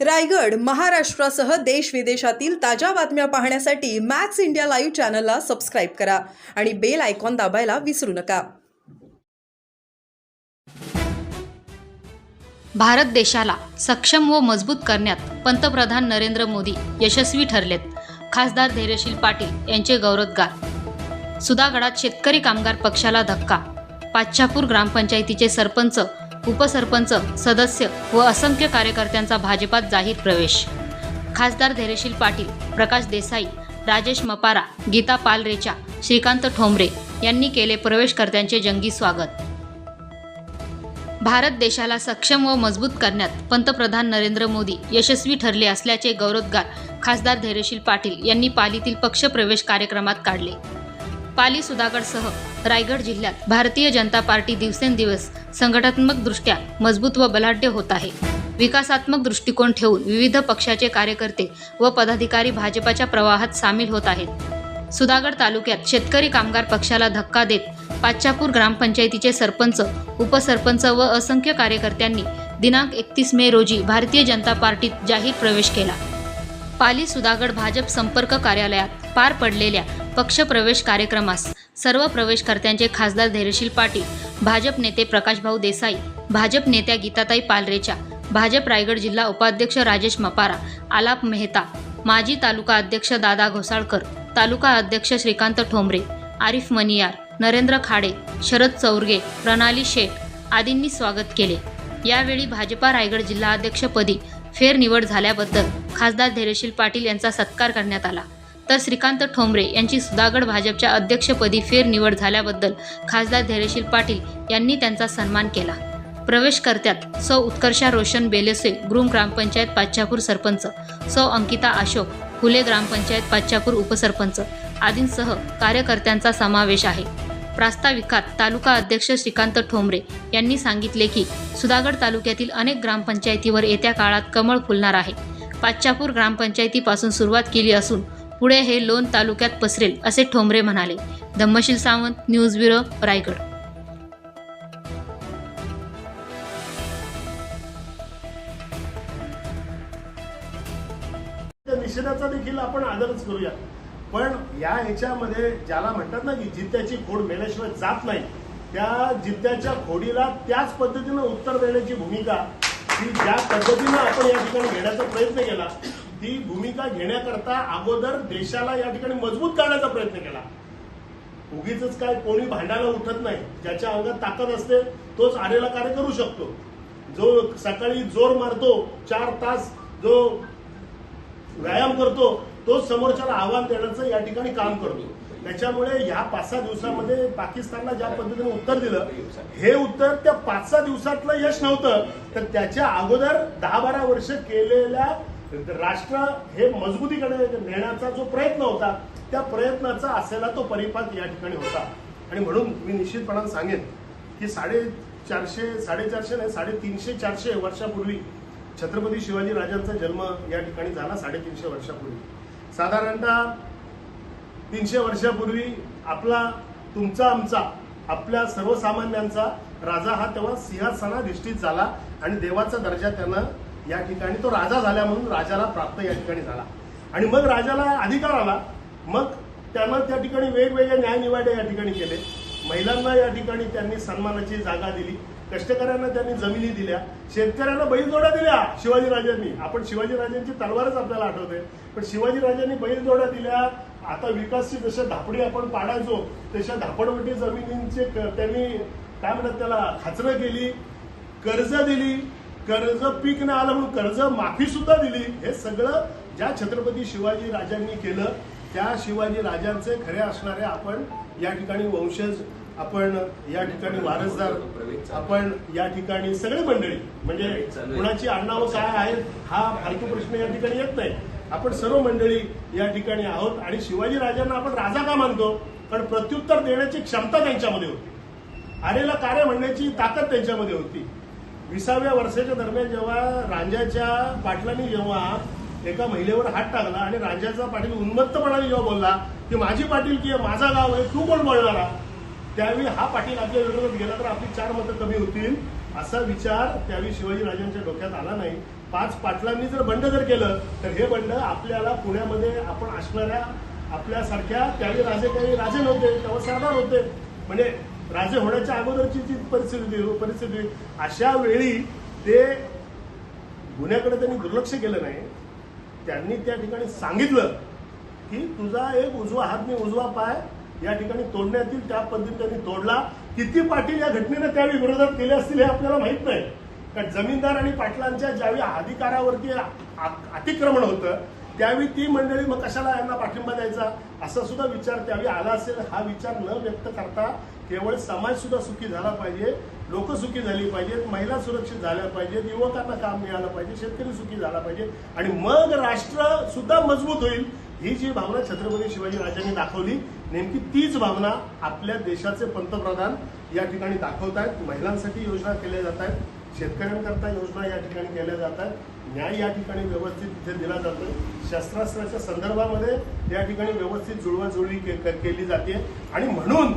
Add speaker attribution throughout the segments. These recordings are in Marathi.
Speaker 1: रायगड महाराष्ट्रासह देश विदेशातील ताज्या बातम्या पाहण्यासाठी मॅक्स इंडिया लाईव्ह चॅनलला सबस्क्राईब करा आणि बेल आयकॉन दाबायला विसरू नका.
Speaker 2: भारत देशाला सक्षम व मजबूत करण्यात पंतप्रधान नरेंद्र मोदी यशस्वी ठरलेत. खासदार धैर्यशील पाटील यांचे गौरवोद्गार. सुधागडात शेतकरी कामगार पक्षाला धक्का. पाच्छापूर ग्रामपंचायतीचे सरपंच उपसरपंच सदस्य व असंख्य कार्यकर्त्यांचा भाजपात जाहीर प्रवेश. खासदार धैर्यशील पाटील प्रकाश देसाई राजेश मपारा गीता पालरेचा श्रीकांत ठोंबरे यांनी केले प्रवेशकर्त्यांचे जंगी स्वागत. भारत देशाला सक्षम व मजबूत करण्यात पंतप्रधान नरेंद्र मोदी यशस्वी ठरले असल्याचे गौरवोद्गार खासदार धैर्यशील पाटील यांनी पालीतील पक्षप्रवेश कार्यक्रमात काढले. पाली सुधागडसह रायगड जिल्ह्यात भारतीय जनता पार्टी दिवसेंदिवस संघटनात्मकदृष्ट्या मजबूत व बलाढ्य होत आहे. विकासात्मक दृष्टिकोन ठेवून विविध पक्षाचे कार्यकर्ते व पदाधिकारी भाजपाच्या प्रवाहात सामील होत आहेत. सुधागड तालुक्यात शेतकरी कामगार पक्षाला धक्का देत पाच्छापूर ग्रामपंचायतीचे सरपंच उपसरपंच व असंख्य कार्यकर्त्यांनी दिनांक एकतीस मे रोजी भारतीय जनता पार्टीत जाहीर प्रवेश केला. पाली सुधागड भाजप संपर्क कार्यालयात पार पडलेल्या पक्षप्रवेश कार्यक्रमास सर्व प्रवेशकर्त्यांचे खासदार धैर्यशील पाटील भाजप नेते प्रकाशभाऊ देसाई भाजप नेत्या गीताताई पालरेच्या भाजप रायगड जिल्हा उपाध्यक्ष राजेश मपारा आलाप मेहता माजी तालुका अध्यक्ष दादा घोसाळकर तालुका अध्यक्ष श्रीकांत ठोंबरे आरिफ मनियार नरेंद्र खाडे शरद चौरगे प्रणाली शेठ आदींनी स्वागत केले. यावेळी भाजपा रायगड जिल्हाध्यक्षपदी फेरनिवड झाल्याबद्दल खासदार धैर्यशील पाटील यांचा सत्कार करण्यात आला. तर श्रीकांत ठोंबरे यांची सुधागड भाजपच्या अध्यक्षपदी फेरनिवड झाल्याबद्दल खासदार धैर्यशील पाटील यांनी त्यांचा सन्मान केला. प्रवेशकर्त्यात सौ उत्कर्षा रोशन बेलेसे ग्रुम ग्रामपंचायत पाच्छापूर सरपंच सौ अंकिता अशोक फुले ग्रामपंचायत पाच्छापूर उपसरपंच आदींसह कार्यकर्त्यांचा समावेश आहे. प्रास्ताविकात तालुका अध्यक्ष श्रीकांत ठोंबरे यांनी सांगितले की सुधागड तालुक्यातील अनेक ग्रामपंचायतीवर येत्या काळात कमळ फुलणार आहे. पाच्छापूर ग्रामपंचायतीपासून सुरुवात केली असून पुढे हे लोण तालुक्यात पसरेल असे ठोंबरे म्हणाले. Dhammasheel Sawant news bureau Raigad.
Speaker 3: निषेधाचा देखील आपण आदरच करूया. पण या ह्याच्यामध्ये ज्याला म्हणतात ना की जित्याची खोड मेल्याशिवाय जात नाही त्या जित्याच्या खोडीला त्याच पद्धतीनं उत्तर देण्याची भूमिका ही ज्या पद्धतीनं आपण या ठिकाणी घेण्याचा प्रयत्न केला ती भूमिका घेण्याकरता अगोदर देशाला या ठिकाणी मजबूत करण्याचा प्रयत्न केला. उगीच काय कोणी भांडायला उठत नाही ज्याच्या अंगात ताकद असते तोच आलेला कार्य करू शकतो. जो सकाळी जोर मारतो चार तास जो व्यायाम करतो तो समोरच्याला आव्हान देण्याचं या ठिकाणी काम करतो. त्याच्यामुळे ह्या पाच सहा दिवसामध्ये पाकिस्तानला ज्या पद्धतीने उत्तर दिलं हे उत्तर त्या पाच सहा दिवसातलं यश नव्हतं. तर त्याच्या अगोदर दहा बारा वर्ष केलेल्या राष्ट्र हे मजबूतीकडे नेण्याचा जो प्रयत्न होता त्या प्रयत्नाचा असलेला तो परिपाक या ठिकाणी होता. आणि म्हणून मी निश्चितपणाने सांगेन की साडे चारशे साडेचारशे नाही साडेतीनशे चारशे वर्षापूर्वी छत्रपती शिवाजी राजांचा जन्म या ठिकाणी झाला साडेतीनशे वर्षापूर्वी. साधारणतः तीनशे वर्षापूर्वी आपला तुमचा आमचा आपल्या सर्वसामान्यांचा राजा हा तेव्हा सिंहासनाधिष्ठित झाला आणि देवाचा दर्जा त्यानं या ठिकाणी तो राजा झाला म्हणून राजाला प्राप्त या ठिकाणी झाला. आणि मग राजाला अधिकार आला. मग त्यानं त्या ठिकाणी वेगवेगळ्या न्यायनिवाडे या ठिकाणी केले. महिलांना या ठिकाणी त्यांनी सन्मानाची जागा दिली. कष्टकऱ्यांना त्यांनी जमिनी दिल्या. शेतकऱ्यांना बैलजोड्या दिल्या शिवाजी राजांनी आपण शिवाजीराजांची तलवारच आपल्याला आठवते. पण शिवाजी राजांनी बैलजोड्या दिल्या. आता विकासची जशा धापडी आपण पाडायचो तशा धापडवटी जमिनींचे त्यांनी काय म्हणतात त्याला खाचरं केली कर्ज दिली. कर्ज पीक नाही आलं म्हणून कर्ज माफी सुद्धा दिली. हे सगळं ज्या छत्रपती शिवाजी राजांनी केलं त्या शिवाजी राजांचे खरे असणारे आपण या ठिकाणी वंशज आपण या ठिकाणी वारसदार आपण या ठिकाणी सगळे मंडळी म्हणजे कुणाची आडनावं काय आहेत हा फालतू प्रश्न या ठिकाणी येत नाही. आपण सर्व मंडळी या ठिकाणी आहोत आणि शिवाजी राजांना आपण राजा का मानतो? कारण प्रत्युत्तर देण्याची क्षमता त्यांच्यामध्ये होती. आलेला कार्य म्हणण्याची ताकद त्यांच्यामध्ये होती. विसाव्या वर्षाच्या दरम्यान जेव्हा रांजाच्या पाटलांनी जेव्हा एका महिलेवर हात टाकला आणि रांजाचा पाटील उन्मत्तपणाने जेव्हा बोलला की माझी पाटील की आहे, माझा गाव आहे तू कोण बोलणारा? त्यावेळी हा पाटील आपल्या विरोधात गेला तर आपली चार मतं कमी होतील असा विचार त्यावेळी शिवाजीराजांच्या डोक्यात आला नाही. पाच पाटलांनी जर बंड जर केलं तर हे बंड आपल्याला पुण्यामध्ये आपण असणाऱ्या आपल्यासारख्या त्यावेळी राजे काही राजे नव्हते तेव्हा सरदार होते. म्हणजे राजे होण्याच्या अगोदरची जी परिस्थिती परिस्थिती अशा वेळी ते गुन्ह्याकडे त्यांनी दुर्लक्ष केलं नाही. त्यांनी त्या ठिकाणी सांगितलं की तुझा एक उजवा हात मी उजवा पाय या ठिकाणी तोडण्यात येईल त्या पद्धतीने त्यांनी तोडला. किती पाटील या घटनेनं त्यावेळी विरोधात केले असतील हे आपल्याला माहीत नाही. कारण जमीनदार आणि पाटलांच्या ज्यावेळी अधिकारावरती अतिक्रमण होतं त्यावेळी ती मंडळी मग कशाला यांना पाठिंबा द्यायचा? असा सुद्धा विचार त्यावेळी आला असेल. हा विचार न व्यक्त करता केवळ समाज सुद्धा सुखी झाला पाहिजे लोक सुखी झाली पाहिजेत महिला सुरक्षित झाल्या पाहिजेत युवकांना काम मिळालं पाहिजे शेतकरी सुखी झाला पाहिजे आणि मग राष्ट्र सुद्धा मजबूत होईल ही जी भावना छत्रपती शिवाजी राजांनी दाखवली नेमकी तीच भावना आपल्या देशाचे पंतप्रधान या ठिकाणी दाखवत आहेत महिलांसाठी योजना केल्या जात आहेत शेतकऱ्यांकरता योजना या ठिकाणी केल्या जात आहेत. न्याय या ठिकाणी व्यवस्थित तिथे दिला जातो शस्त्रास्त्राच्या संदर्भामध्ये या ठिकाणी व्यवस्थित जुळवाजुळवी के- केली जाते. आणि म्हणून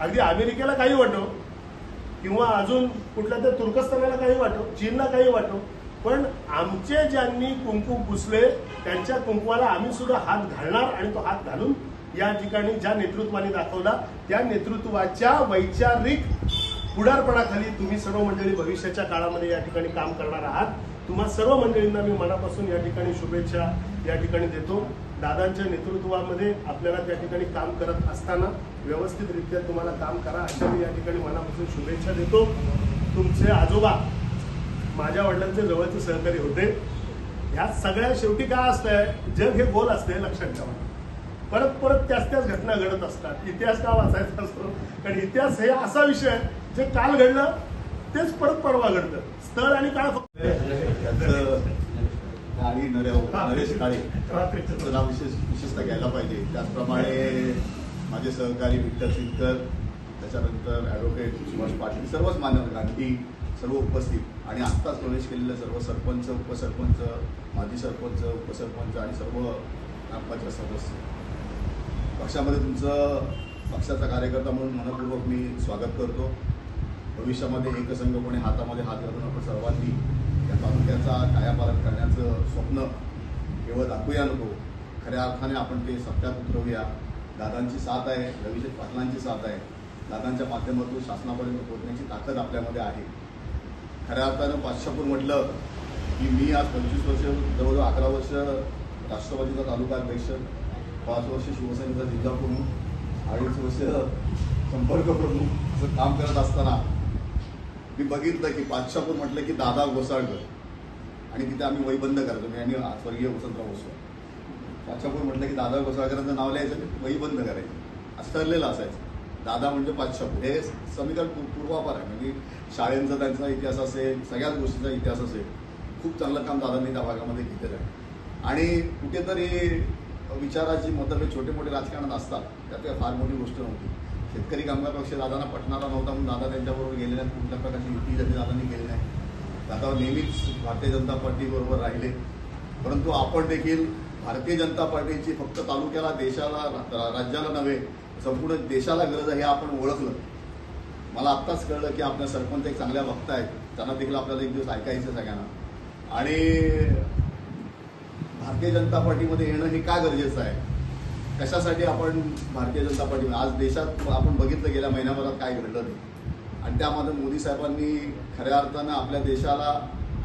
Speaker 3: अगदी अमेरिकेला काही वाटो किंवा अजून कुठल्या तर तुर्कस्तानाला काही वाटो चीनला काही वाटो पण आमचे ज्यांनी कुंकू पुसले त्यांच्या कुंकवाला आम्ही सुद्धा हात घालणार आणि तो हात घालून या ठिकाणी ज्या नेतृत्वाने दाखवला त्या नेतृत्वाच्या वैचारिक पुढारपणाखाली तुम्ही सर्व मंडळी भविष्याच्या काळामध्ये या ठिकाणी काम करणार आहात. तुम्हा सर्व मंडळींना मी मनापासून या ठिकाणी शुभेच्छा या ठिकाणी देतो. दादांच्या नेतृत्वामध्ये आपल्याला त्या ठिकाणी काम करत असताना व्यवस्थितरित्या तुम्हाला काम करा अशा मी या ठिकाणी मनापासून शुभेच्छा देतो. तुमचे आजोबा माझ्या वडिलांचे जवळचे सहकारी होते. ह्या सगळ्या शेवटी काय असतंय? जग हे गोल असते लक्षात ठेवा. परत परत त्याच त्याच घटना घडत असतात. इतिहास का वाचायचा असतो? कारण इतिहास हे असा विषय आहे, जे काल घडलं तेच परत परवा घडतं स्थळ आणि काळ फक्त
Speaker 4: नरेश काळे. त्याचं नाव विशेष विशेषतः घ्यायला पाहिजे. त्याचप्रमाणे माझे सहकारी विठ्ठल सिंगकर त्याच्यानंतर ॲडव्होकेट सुभाष पाटील सर्वच मानव गांधी सर्व उपस्थित. आणि आत्ताच प्रवेश केलेले सर्व सरपंच उपसरपंच माजी सरपंच उपसरपंच आणि सर्व ग्रामपंचायत सदस्य. पक्षामध्ये तुमचं पक्षाचा कार्यकर्ता म्हणून मनपूर्वक मी स्वागत करतो. भविष्यामध्ये एकसंघपणे हातामध्ये हात घालून आपण सर्वांनी या तालुक्याचा कायापालन करण्याचं स्वप्न केवळ दाखवूया नको. खऱ्या अर्थाने आपण ते सत्यात उतरवूया. दादांची साथ आहे रविशेठ पाटलांची साथ आहे. दादांच्या माध्यमातून शासनापर्यंत पोहोचण्याची ताकद आपल्यामध्ये आहे. खऱ्या अर्थानं पाचशापूर म्हटलं की मी आज पंचवीस वर्ष जवळजवळ अकरा वर्ष राष्ट्रवादीचा तालुका अध्यक्ष पाच वर्ष शिवसेनेचा जिल्हा प्रमुख अडीच वर्ष संपर्क प्रमुख असं काम करत असताना मी बघितलं की बादशापूर म्हटलं की दादा घोसाळकर आणि तिथे आम्ही वहीबंद करतो. मी आणि स्वर्गीय वसंतराव भोसले पाचशापूर म्हटलं की दादा घोसाळकरांचं नाव लिहायचं वहीबंद वही बंद करायचं. असं ठरलेलं असायचं. दादा म्हणजे पाचशापूर हे समीकरण पूर्वापार आहे. म्हणजे शाळेंचा त्यांचा इतिहास असेल सगळ्याच गोष्टींचा इतिहास असेल खूप चांगलं काम दादांनी त्या भागामध्ये केलेलं आहे. आणि कुठेतरी विचाराची मतभेद छोटे मोठे राजकारणात असतात. त्यात काही फार मोठी गोष्ट नव्हती. शेतकरी कामगार पक्ष दादांना पटणारा नव्हता म्हणून दादा त्यांच्याबरोबर गेले नाहीत. कुठल्या प्रकारची युती त्यांनी दादांनी केली नाही. दादा नेहमीच भारतीय जनता पार्टीबरोबर राहिले. परंतु आपण देखील भारतीय जनता पार्टीची फक्त तालुक्याला देशाला राज्याला नव्हे संपूर्ण देशाला गरज आहे हे आपण ओळखलं. मला आत्ताच कळलं की आपल्या सरपंच एक चांगल्या वक्ता आहेत. त्यांना देखील आपल्याला एक दिवस ऐकायचं सगळ्यांना. आणि भारतीय जनता पार्टीमध्ये येणं हे का गरजेचं आहे? कशासाठी आपण भारतीय जनता पार्टी आज देशात आपण बघितलं गेल्या महिन्याभरात काय घडलं ते आणि त्यामध्ये मोदी साहेबांनी खऱ्या अर्थानं आपल्या देशाला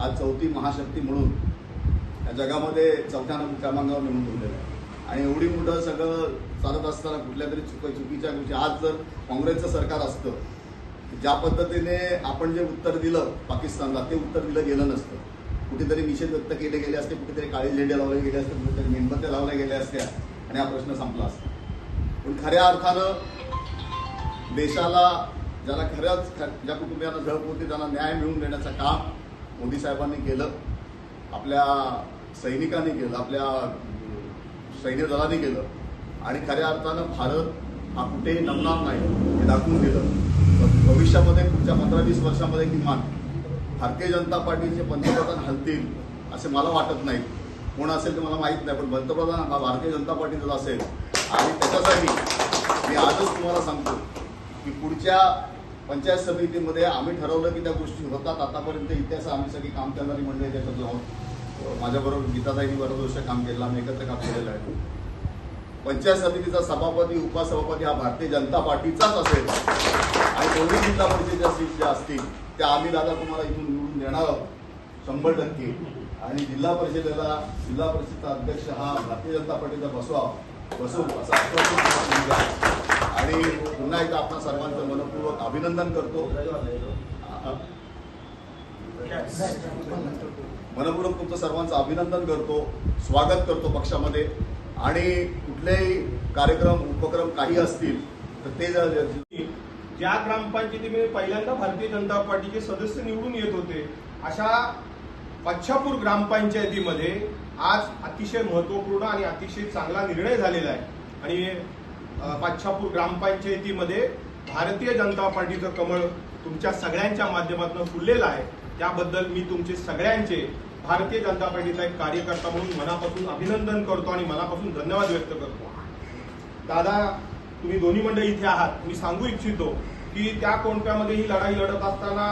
Speaker 4: आज चौथी महाशक्ती म्हणून या जगामध्ये चौथ्या क्रमांकावर नेऊन ठेवलेलं आहे. आणि एवढी मोठं सगळं चालत असताना कुठल्या तरी चुक चुकीच्या गोष्टी आज जर काँग्रेसचं सरकार असतं ज्या पद्धतीने आपण जे उत्तर दिलं पाकिस्तानला ते उत्तर दिलं गेलं नसतं. कुठेतरी निषेध व्यक्त केले गेले असते कुठेतरी काळे झेंडे लावले गेले असते कुठेतरी मेणबत्त्या लावल्या गेल्या असत्या. आणि हा प्रश्न संपला असता. पण खऱ्या अर्थानं देशाला ज्याला खऱ्याच ज्या कुटुंबियांना झळप होती त्यांना न्याय मिळवून देण्याचं काम मोदी साहेबांनी केलं आपल्या सैनिकांनी केलं आपल्या सैन्य दलाने केलं आणि खऱ्या अर्थानं भारत हा कुठेही नमणार नाही हे दाखवून दिलं. भविष्यामध्ये पुढच्या पंधरा वीस वर्षामध्ये किमान भारतीय जनता पार्टीचे पंतप्रधान हलतील असे मला वाटत नाही. कोण असेल ते मला माहीत नाही पण पंतप्रधान हा भारतीय जनता पार्टीचा असेल आणि त्याच्यासाठी मी आजच तुम्हाला सांगतो की पुढच्या पंचायत समितीमध्ये आम्ही ठरवलं की त्या गोष्टी होतात. आतापर्यंत इतिहास आम्ही सगळी काम करणारी मंडळी त्याच्यात आहोत. माझ्याबरोबर गीताताईंनी बरोबर वर्ष काम केलं आम्ही एकत्र काम केलेलं आहे. पंचायत समितीचा सभापती उपसभापती हा भारतीय जनता पार्टीचाच असेल. आणि दोन्ही जिल्हा परिषदेच्या सीट ज्या असतील त्या आम्ही दादा तुम्हाला इथून निवडून देणार आहोत. शंभर टक्के. आणि जिल्हा परिषदेला जिल्हा परिषदेचा अध्यक्ष हा भारतीय जनता पार्टीचा बसवा बसू असं आश्वासन आणि पुन्हा एकदा आपण सर्वांचं मनपूर्वक अभिनंदन करतो. मनपूर्वक तुमचं सर्वांचं अभिनंदन करतो स्वागत करतो पक्षामध्ये. आणि कुठलेही कार्यक्रम उपक्रम काही असतील तर ते
Speaker 5: ज्या ग्रामपंचायतीमध्ये पहिल्यांदा भारतीय जनता पार्टीचे सदस्य निवडून येत होते अशा पाच्छापूर ग्रामपंचायतीमध्ये आज अतिशय महत्त्वपूर्ण आणि अतिशय चांगला निर्णय झालेला आहे. आणि पाच्छापूर ग्रामपंचायतीमध्ये भारतीय जनता पार्टीचं कमळ तुमच्या सगळ्यांच्या माध्यमातून फुललेलं आहे. त्याबद्दल मी तुमचे सगळ्यांचे भारतीय जनता पार्टीचा एक कार्यकर्ता म्हणून मनापासून अभिनंदन करतो आणि मनापासून धन्यवाद व्यक्त करतो. दादा तुम्ही दोन्ही मंडळी इथे आहात. मी सांगू इच्छितो की त्या कोणत्यामध्ये ही लढाई लढत असताना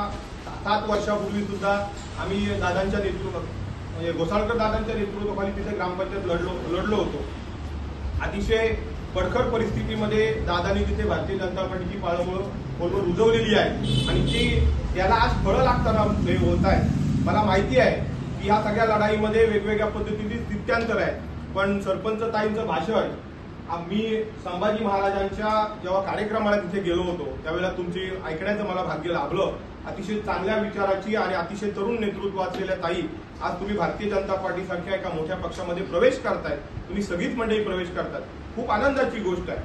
Speaker 5: सात वर्षापूर्वी सुद्धा आम्ही दादांच्या नेतृत्वात म्हणजे घोसाळकर दादांच्या नेतृत्वाखाली तिथे ग्रामपंचायत लढलो लढलो होतो. अतिशय बडखर परिस्थितीमध्ये दादांनी तिथे भारतीय जनता पार्टीची पाळंमुळ फोनवर रुजवलेली आहे. आणि ती त्याला आज फळं लागताना हे होत आहे. मला माहिती आहे की ह्या सगळ्या लढाईमध्ये वेगवेगळ्या पद्धतीची स्थित्यांतर आहे. पण सरपंच ताईंचं भाषण आम्ही संभाजी महाराजांच्या जेव्हा कार्यक्रमाला तिथे गेलो होतो त्यावेळेला तुमची ऐकण्याचं मला भाग्य लाभलं. अतिशय चांगल्या विचाराची आणि अतिशय तरुण नेतृत्व असलेल्या ताई आज तुम्ही भारतीय जनता पार्टीसारख्या एका मोठ्या पक्षामध्ये प्रवेश करताय. तुम्ही सगळीच मंडळी प्रवेश करतात. खूप आनंदाची गोष्ट आहे.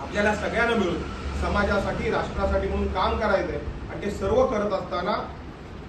Speaker 5: आपल्याला सगळ्यांना मिळून समाजासाठी राष्ट्रासाठी म्हणून काम करायचंय. आणि ते सर्व करत असताना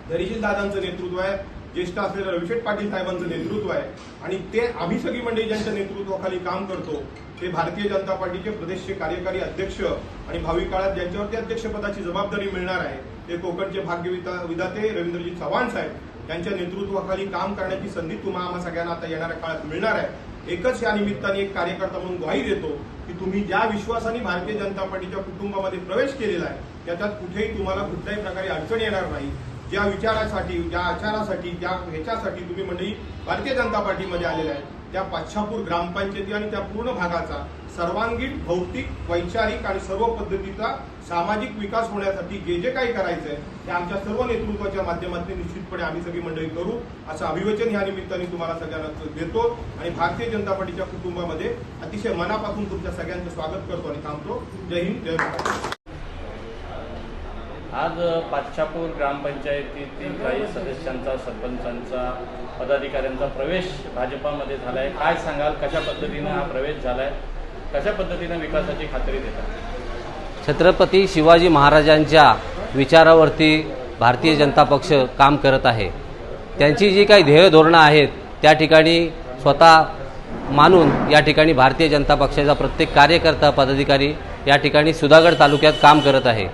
Speaker 5: धैर्यशील दादांचं नेतृत्व आहे ज्येष्ठ असलेलं रविशेठ पाटील साहेबांचं नेतृत्व आहे. आणि ते आम्ही सगळी मंडळी ज्यांच्या नेतृत्वाखाली काम करतो ते भारतीय जनता पार्टीचे प्रदेशचे कार्यकारी अध्यक्ष आणि भावी काळात ज्यांच्यावरती अध्यक्षपदाची जबाबदारी मिळणार आहे ते कोकणचे भाग्य विधाते रवींद्रजी चव्हाण साहेब यांच्या नेतृत्वाखाली काम करण्याची संधी तुम्हा आम्हा सगळ्यांना आता येणाऱ्या काळात मिळणार आहे. एकच या निमित्ताने एक कार्यकर्ता म्हणून ग्वाही देतो की तुम्ही ज्या विश्वासाने भारतीय जनता पार्टीच्या कुटुंबामध्ये प्रवेश केलेला आहे त्याच्यात कुठेही तुम्हाला कुठल्याही प्रकारे अडचण येणार नाही. ज्या विचारासाठी ज्या आचारासाठी ज्या ह्याच्यासाठी तुम्ही मंडळी भारतीय जनता पार्टीमध्ये आलेल्या आहेत त्या पाच्छापूर ग्रामपंचायती आणि त्या पूर्ण भागाचा सर्वांगीण भौतिक वैचारिक आणि सर्व पद्धतीचा सामाजिक विकास होण्यासाठी जे जे काही करायचंय ते आमच्या सर्व नेतृत्वाच्या माध्यमातून निश्चितपणे आम्ही सगळी मंडळी करू असं अभिवचन या निमित्ताने तुम्हाला सगळ्यांना देतो. आणि भारतीय जनता पार्टीच्या कुटुंबामध्ये अतिशय मनापासून तुमच्या सगळ्यांचं स्वागत करतो आणि थांबतो. जय हिंद जय महाराष्ट्र
Speaker 6: आज पाच्छापूर ग्रामपंचायतीतील काही सदस्यांचा सरपंचांचा पदाधिकाऱ्यांचा प्रवेश भाजपामध्ये झाला आहे काय सांगाल? कशा पद्धतीनं हा प्रवेश झाला आहे कशा पद्धतीनं विकासाची खात्री देतात
Speaker 7: छत्रपती शिवाजी महाराजांच्या विचारावरती भारतीय जनता पक्ष काम करत आहे. त्यांची जी काही ध्येय धोरणं आहेत त्या ठिकाणी स्वतः मानून या ठिकाणी भारतीय जनता पक्षाचा प्रत्येक कार्यकर्ता पदाधिकारी या ठिकाणी सुधागड तालुक्यात काम करत आहे.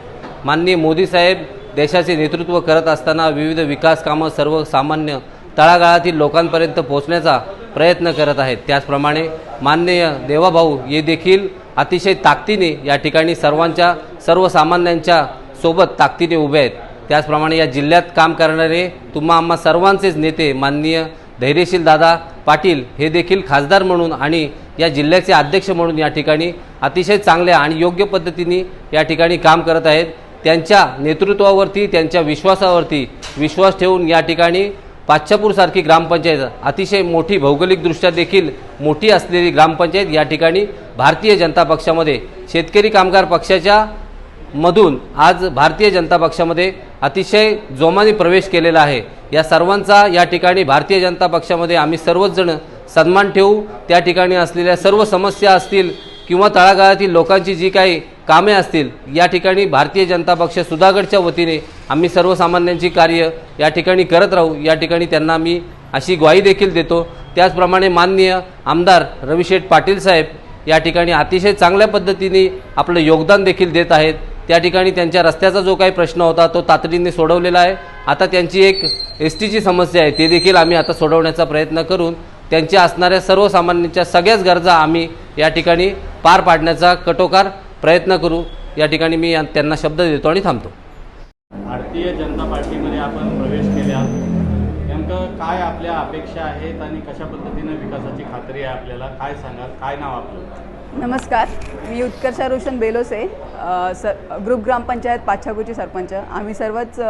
Speaker 7: माननीय मोदी साहेब देशाचे नेतृत्व करत असताना विविध विकास कामं सर्वसामान्य तळागाळातील लोकांपर्यंत पोहोचण्याचा प्रयत्न करत आहेत. त्याचप्रमाणे माननीय देवाभाऊ हे देखील अतिशय ताकदीने या ठिकाणी सर्वांच्या सर्वसामान्यांच्या सोबत ताकदीने उभे आहेत. त्याचप्रमाणे या जिल्ह्यात काम करणारे तुम्हा आम्हा सर्वांचेच नेते माननीय धैर्यशील दादा पाटील हे देखील खासदार म्हणून आणि या जिल्ह्याचे अध्यक्ष म्हणून या ठिकाणी अतिशय चांगल्या आणि योग्य पद्धतीने या ठिकाणी काम करत आहेत. त्यांच्या नेतृत्वावरती त्यांच्या विश्वासावरती विश्वास ठेवून या ठिकाणी पाच्छापूरसारखी ग्रामपंचायत अतिशय मोठी भौगोलिकदृष्ट्या देखील मोठी असलेली ग्रामपंचायत या ठिकाणी भारतीय जनता पक्षामध्ये शेतकरी कामगार पक्षाच्या मधून आज भारतीय जनता पक्षामध्ये अतिशय जोमाने प्रवेश केलेला आहे. या सर्वांचा या ठिकाणी भारतीय जनता पक्षामध्ये आम्ही सर्वच जण सन्मान ठेवू. त्या ठिकाणी असलेल्या सर्व समस्या असतील किंवा तळागाळातील लोकांची जी काही कामे असतील या ठिकाणी भारतीय जनता पक्ष सुधागडच्या वतीने आम्ही सर्वसामान्यांची कार्य या ठिकाणी करत राहू या ठिकाणी त्यांना मी अशी ग्वाही देखील देतो. त्याचप्रमाणे माननीय आमदार रविशेठ पाटील साहेब या ठिकाणी अतिशय चांगल्या पद्धतीने आपलं योगदान देखील देत आहेत. त्या ठिकाणी त्यांच्या रस्त्याचा जो काही प्रश्न होता तो तातडीने सोडवलेला आहे. आता त्यांची एक एस टीची समस्या आहे ते देखील आम्ही आता सोडवण्याचा प्रयत्न करून त्यांच्या असणाऱ्या सर्वसामान्यांच्या सगळ्याच गरजा आम्ही या ठिकाणी पार पाडण्याचा कटोकार प्रयत्न करू. या ठिकाणी मी या- त्यांना शब्द देतो आणि थांबतो.
Speaker 6: भारतीय जनता पार्टीमध्ये आपण प्रवेश केला. नेमकं काय आपल्या अपेक्षा आहेत आणि कशा पद्धतीनं विकासाची खात्री आहे आपल्याला? काय सांगाल? काय नाव आपलं?
Speaker 8: नमस्कार. मी उत्कर्षा रोशन बेलोसे अ, स ग्रुप ग्रामपंचायत पाच्छापूरची सरपंच. आम्ही सर्वच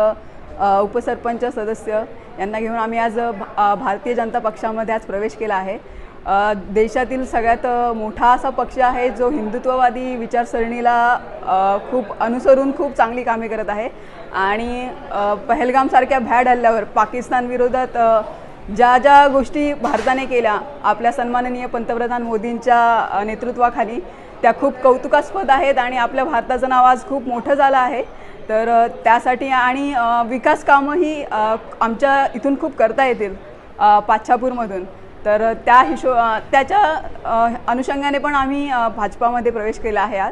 Speaker 8: उपसरपंच सदस्य. यांना घेऊन आम्ही आज भारतीय जनता पक्षामध्ये आज प्रवेश केला आहे. देशातील सगळ्यात मोठा असा पक्ष आहे जो हिंदुत्ववादी विचारसरणीला खूप अनुसरून खूप चांगली कामे करत आहे. आणि पहलगामसारख्या भॅड हल्ल्यावर पाकिस्तान विरोधात ज्या ज्या गोष्टी भारताने केल्या आपल्या सन्माननीय पंतप्रधान मोदींच्या नेतृत्वाखाली त्या खूप कौतुकास्पद आहेत आणि आपल्या भारताचं नाव आज खूप मोठं झालं आहे. तर त्यासाठी आणि विकास कामंही आमच्या इथून खूप करता येतील पाच्छापूरमधून. तर त्या हिशो त्याच्या अनुषंगाने पण आम्ही भाजपामध्ये प्रवेश केला आहे आज.